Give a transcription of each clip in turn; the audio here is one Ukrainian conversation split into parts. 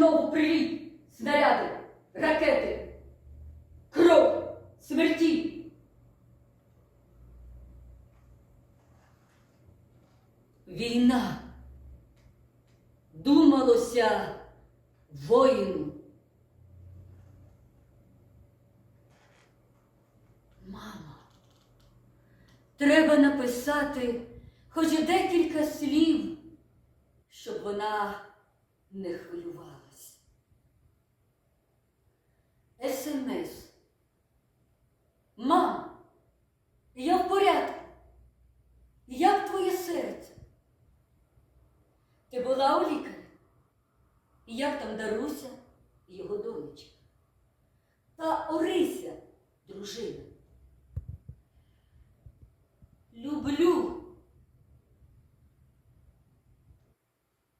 знову приліт, снаряди, ракети, кров, смерті. Війна. Думалося воїну. Мама, треба написати хоч декілька слів, щоб вона не хвилювалась. СМС. Мам, я в порядку. Як твоє серце? Ти була у лікаря? І як там Даруся і його донечка? Та Орися, дружина. Люблю.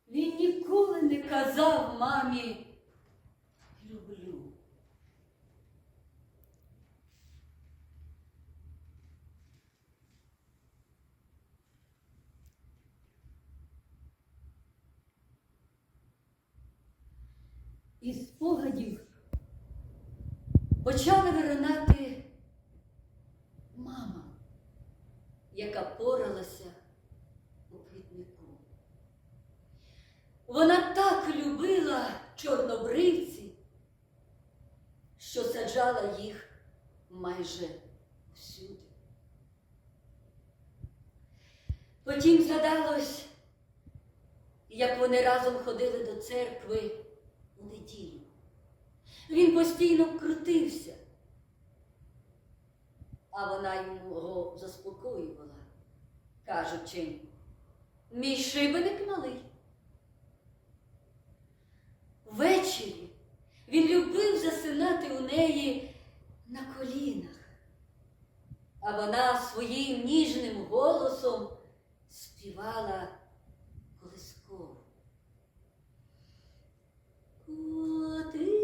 Він ніколи не казав мамі люблю. Із спогадів почали виринати мама, яка поралася у квітнику. Вона так любила чорнобривці, що саджала їх майже всюди. Потім згадалось, як вони разом ходили до церкви у неділю. Він постійно крутився, а вона його заспокоювала, кажучи, мій шибеник малий. Ввечері він любив засинати у неї на колінах, а вона своїм ніжним голосом співала Котику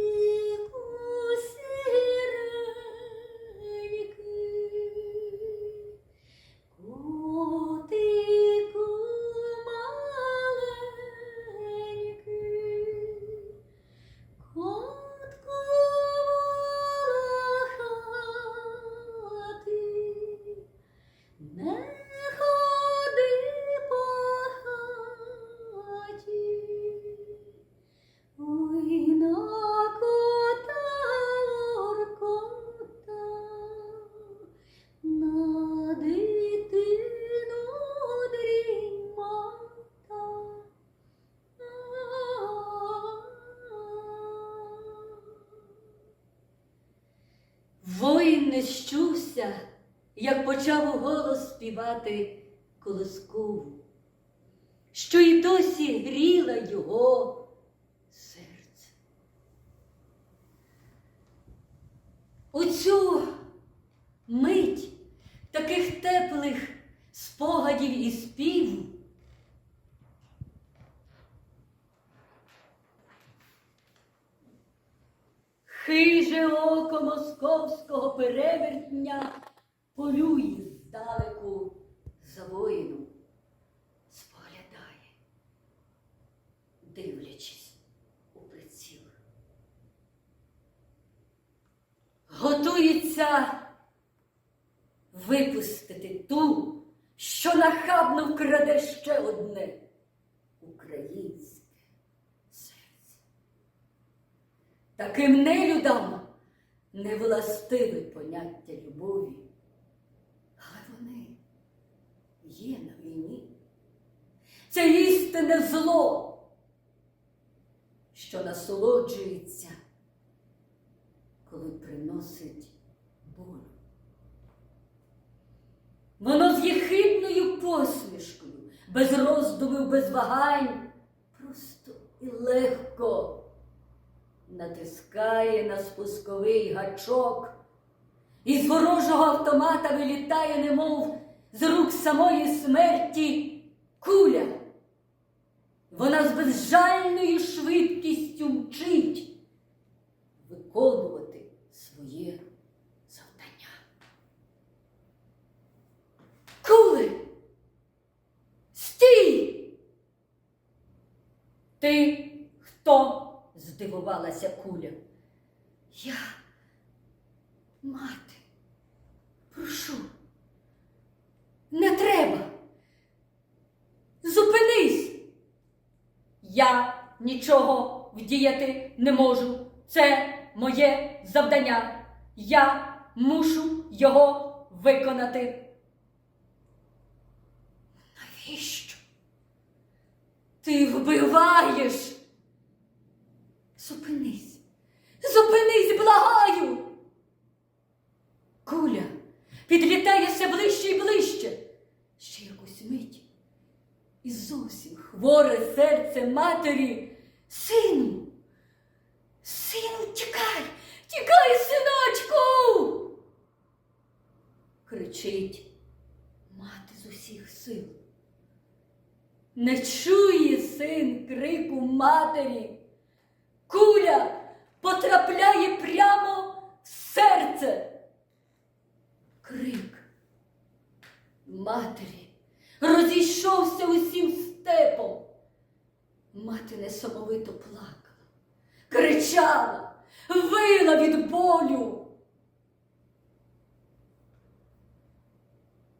Воїн як почав у голос співати колоскову, що й досі гріла його серце. У цю мить таких теплих спогадів і співу Хиже око московського перевертня полює здалеку за воїном, споглядає, дивлячись у приціл. Готується випустити ту, що нахабно вкраде ще одне українське серце. Таким нелюдам не властиве поняття любові, але вони є на війні. Це істинне зло, що насолоджується, коли приносить боль. Воно з єхидною посмішкою, без роздумів, без вагань, просто і легко натискає на спусковий гачок, і з ворожого автомата вилітає, немов з рук самої смерті куля. Вона з безжальною швидкістю мчить Здивувалася куля. Я, мати, прошу, не треба. Зупинись. Я нічого вдіяти не можу. Це моє завдання. Я мушу його виконати. Навіщо? Ти вбиваєш. Зупинись. Зупинись, благаю. Куля підлітає все ближче і ближче. Ще якусь мить. І зовсім хворе серце матері. Сину, сину, тікай, тікай, синочку. Кричить мати з усіх сил. Не чує син крику матері. Куля потрапляє прямо в серце. Крик матері розійшовся усім степом. Мати несамовито плакала, кричала, вила від болю.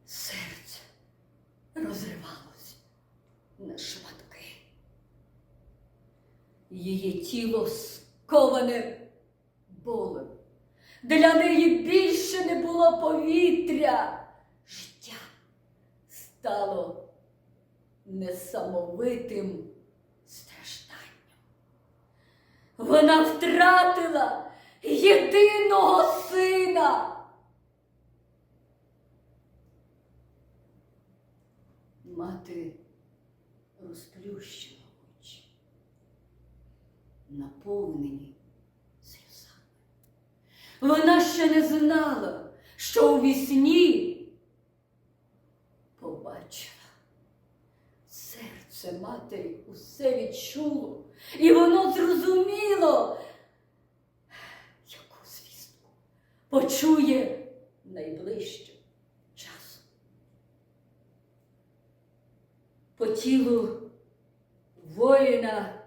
Серце розривалось на шматки. Її тіло сковане болем. Для неї більше не було повітря. Життя стало несамовитим стражданням. Вона втратила єдиного сина. Мати розплющила очі, наповнені сльозами. Вона ще не знала, що у вісні побачила. Серце матері усе відчуло, і воно зрозуміло, яку звістку почує найближчим часом. По тілу воїна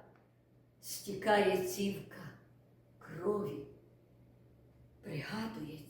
стікає цівка крові, пригадується